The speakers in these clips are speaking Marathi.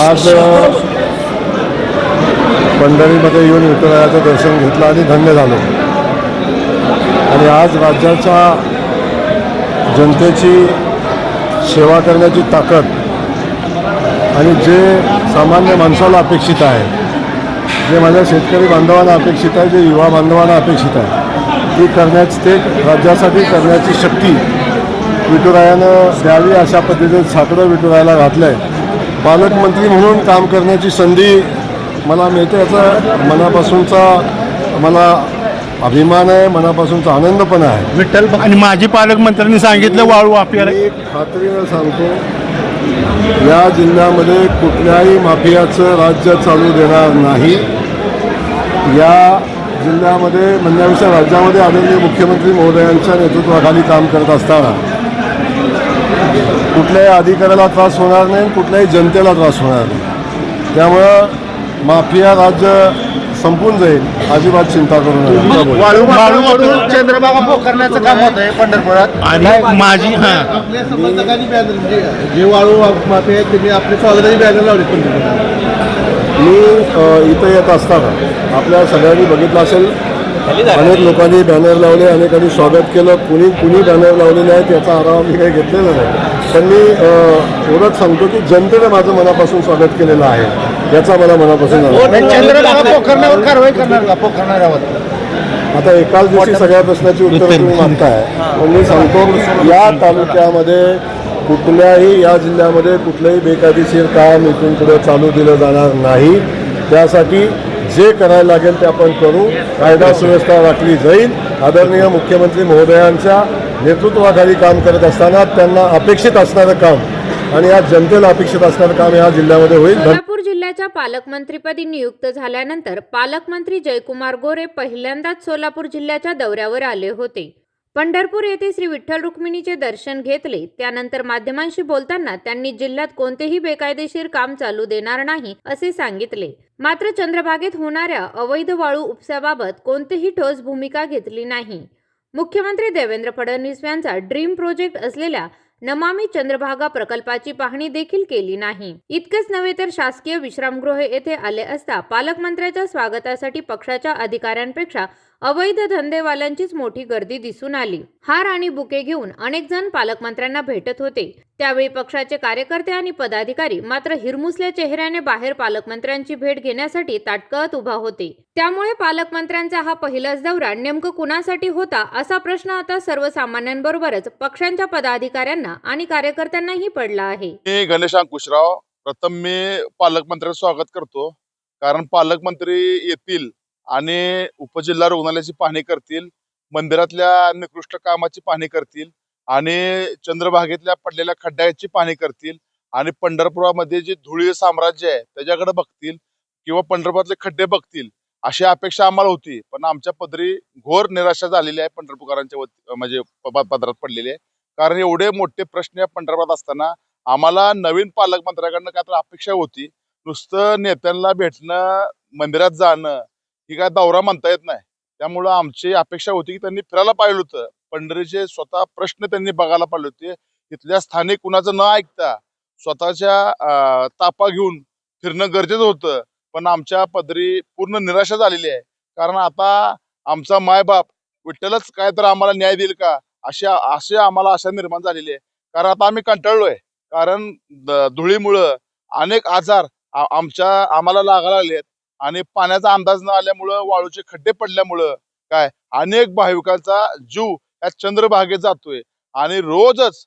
आज पंढरीमध्ये येऊन विठुरायाचं दर्शन घेतलं आणि धन्य झालो. आणि आज राज्याच्या जनतेची सेवा करण्याची ताकद आणि जे सामान्य माणसाला अपेक्षित आहे जे माझ्या शेतकरी बांधवांना अपेक्षित आहे जे युवा बांधवांना अपेक्षित आहे ती करण्याची ते राज्यासाठी करण्याची शक्ती विठुरायानं द्यावी अशा पद्धतीने साकडं विठुरायाला घातलं आहे पालकमंत्री म्हणून काम करण्याची संधी मला मिळते याचा मनापासूनचा मला अभिमान आहे मनापासूनचा आनंद पण आहे. विठ्ठल आणि माजी पालकमंत्र्यांनी सांगितलं वाळू आपल्याला मी खात्रीनं सांगतो या जिल्ह्यामध्ये कुठल्याही माफियाचं राज्य चालू देणार नाही. या जिल्ह्यामध्ये म्हणण्यापेक्षा राज्यामध्ये आदरणीय मुख्यमंत्री महोदयांच्या नेतृत्वाखाली काम करत असताना कुठल्याही अधिकाऱ्याला त्रास होणार नाही कुठल्याही जनतेला त्रास होणार नाही. त्यामुळं माफिया राज्य संपून जाईल अजिबात चिंता करू नका. पोखरण्याचं काम होत आहे पंढरपुरात. आणि माझी हां. आपल्या समर्थकांनी बॅनर म्हणजे जे वाळू माफी आहेत त्यांनी आपल्या स्वागताची बॅनर लावली पंढरपुरात. मी इथं येत असताना आपल्या सगळ्यांनी बघितलं असेल अनेक लोकांनी बॅनर लावले अनेकांनी स्वागत केलं. कुणी कुणी बॅनर लावलेले आहेत याचा आढावा मी काही घेतलेला नाही. पण मी एवढंच सांगतो की जनतेने माझं मनापासून स्वागत केलेलं आहे. याचा मला मनापासून आता एकाच दिवशी सगळ्या प्रश्नाची उत्तर तुम्ही मागताय. पण मी सांगतो या तालुक्यामध्ये कुठल्याही या जिल्ह्यामध्ये कुठलंही बेकायदेशीर काम इथून पुढे चालू दिलं जाणार नाही. त्यासाठी जे करायला लागेल ते आपण करू. कायदा सुव्यवस्था राखली जाईल. आदरणीय मुख्यमंत्री महोदयांच्या नेतृत्वाखाली काम करत असताना त्यांना अपेक्षित असणारं काम आणि या जनतेला अपेक्षित असणारं काम या जिल्ह्यामध्ये होईल. धन्यवाद. जिल्ह्याच्या पालकमंत्रीपदी नियुक्त झाल्यानंतर पालकमंत्री जयकुमार गोरे पहिल्यांदाच सोलापूर जिल्ह्याच्या दौऱ्यावर आले होते. पंढरपूर येथे श्री विठ्ठल रुक्मिणीचे दर्शन घेतले. त्यानंतर माध्यमांशी बोलताना त्यांनी जिल्ह्यात कोणतेही बेकायदेशीर काम चालू देणार नाही असे सांगितले. मात्र चंद्रभागेत होणाऱ्या अवैध वाळू उपसाबाबत कोणतीही ठोस भूमिका घेतली नाही. मुख्यमंत्री देवेंद्र फडणवीस यांचा ड्रीम प्रोजेक्ट असलेल्या नमामी चंद्रभागा प्रकल्पाची पाहणी देखील केली नाही. इतकंच नव्हे तर शासकीय विश्रामगृह येथे आले असता पालकमंत्र्याच्या स्वागतासाठी पक्षाच्या अधिकाऱ्यांपेक्षा अवैध धंदेवाल्यांचीच मोठी गर्दी दिसून आली. हार आणि बुके घेऊन अनेक जण पालकमंत्र्यांना भेटत होते. त्यावेळी पक्षाचे कार्यकर्ते आणि पदाधिकारी मात्र हिरमुसल्या चेहऱ्याने बाहेर पालकमंत्र्यांची भेट घेण्यासाठी ताटकळत उभा होते. त्यामुळे पालकमंत्र्यांचा हा पहिलाच दौरा नेमकं कुणासाठी होता असा प्रश्न आता सर्वसामान्यांबरोबरच पक्षांच्या पदाधिकाऱ्यांना आणि कार्यकर्त्यांनाही पडला आहे. मी गणेश कुशराव प्रथम मी पालकमंत्र्यांचं स्वागत करतो. कारण पालकमंत्री येतील आणि उपजिल्हा रुग्णालयाची पाहणी करतील मंदिरातल्या निकृष्ट कामाची पाहणी करतील आणि चंद्रभागेतल्या पडलेल्या खड्ड्याची पाहणी करतील आणि पंढरपुरामध्ये जे धुळी साम्राज्य आहे त्याच्याकडे बघतील किंवा पंढरपुरातले खड्डे बघतील अशी अपेक्षा आम्हाला होती. पण आमच्या पदरी घोर निराशा झालेली आहे पंढरपूरकरांच्या म्हणजे पदरात पडलेली आहे. कारण एवढे मोठे प्रश्न या पंढरपुरात असताना आम्हाला नवीन पालकमंत्र्याकडनं काय तर अपेक्षा होती. नुसतं नेत्यांना भेटणं मंदिरात जाणं ही काय दौरा म्हणता येत नाही. त्यामुळं आमची अपेक्षा होती की त्यांनी फिरायला पाहिलं होतं. पंढरीचे स्वतः प्रश्न त्यांनी बघायला पाहिले होते. तिथल्या स्थानिक कुणाचं न ऐकता स्वतःच्या अं, तापा घेऊन फिरणं गरजेचं होतं. पण आमच्या पदरी पूर्ण निराशा झालेली आहे. कारण आता आमचा मायबाप विठ्ठलच काय तर आम्हाला न्याय देईल का? अशी अशी आम्हाला आशा निर्माण झालेली आहे. कारण आता आम्ही कंटाळलोय. कारण धुळीमुळं अनेक आजार आमच्या आम्हाला लागायला लागले आणि पाण्याचा अंदाज न आल्यामुळं वाळूचे खड्डे पडल्यामुळं काय? अनेक भाविकांचा जीव या चंद्रभागेत जातोय. आणि रोजच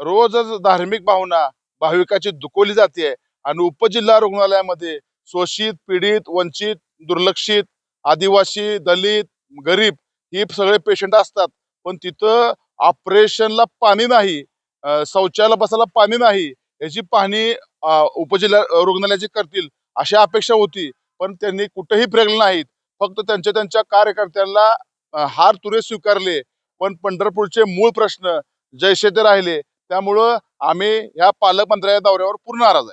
रोजच धार्मिक भावना भाविकाची दुखवली जाते. आणि उपजिल्हा रुग्णालयामध्ये शोषित पीडित वंचित दुर्लक्षित आदिवासी दलित गरीब ही सगळे पेशंट असतात. पण तिथं ऑपरेशनला पाणी नाही शौचालय बसायला पाणी नाही याची पाहणी उपजिल्हा रुग्णालयाची करतील अशी अपेक्षा होती. पण त्यांनी कुठेही फिरकले नाहीत. फक्त त्यांच्या त्यांच्या कार्यकर्त्यांना हार तुरे स्वीकारले. पण पंढरपूरचे मूळ प्रश्न जैसे ते राहिले त्यामुळं आम्ही ह्या पालकमंत्र्या दौऱ्यावर पूर्ण नाराज आहे.